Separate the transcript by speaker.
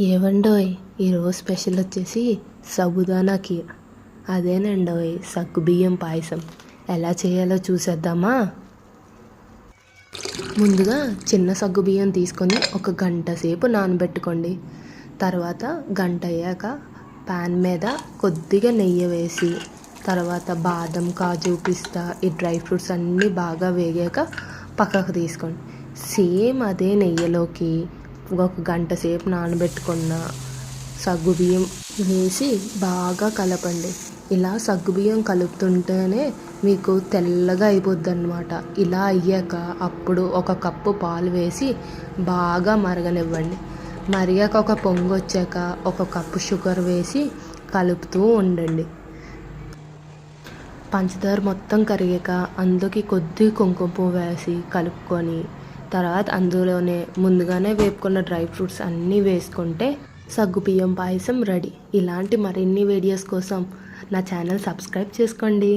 Speaker 1: ఏవండోయ్ ఈరోజు స్పెషల్ వచ్చేసి సబుదానా కీర్ అదేనండోయ్ సగ్గుబియ్యం పాయసం. ఎలా చేయాలో చూసేద్దామా? ముందుగా చిన్న సగ్గుబియ్యం తీసుకొని ఒక గంట సేపు నానబెట్టుకోండి. తర్వాత గంట అయ్యాక పాన్ మీద కొద్దిగా నెయ్యి వేసి తర్వాత బాదం కాజు పిస్తా ఈ డ్రై ఫ్రూట్స్ అన్నీ బాగా వేగాక పక్కకు తీసుకోండి. సేమ్ అదే నెయ్యిలోకి ఒక గంట సేపు నానబెట్టుకున్న సగ్గుబియ్యం వేసి బాగా కలపండి. ఇలా సగ్గుబియ్యం కలుపుతుంటేనే మీకు తెల్లగా అయిపోద్ది అనమాట ఇలా అయ్యాక అప్పుడు ఒక కప్పు పాలు వేసి బాగా మరగనివ్వండి. మరిగాక ఒక పొంగు వచ్చాక ఒక కప్పు షుగర్ వేసి కలుపుతూ ఉండండి. పంచదార మొత్తం కరిగాక అందులోకి కొద్ది కుంకుమ పువ్వు వేసి కలుపుకొని తర్వాత అందులోనే ముందుగానే వేపుకున్న డ్రై ఫ్రూట్స్ అన్నీ వేసుకుంటే సగ్గుబియ్యం పాయసం రెడీ. ఇలాంటి మరిన్ని వీడియోస్ కోసం నా ఛానల్ సబ్స్క్రైబ్ చేసుకోండి.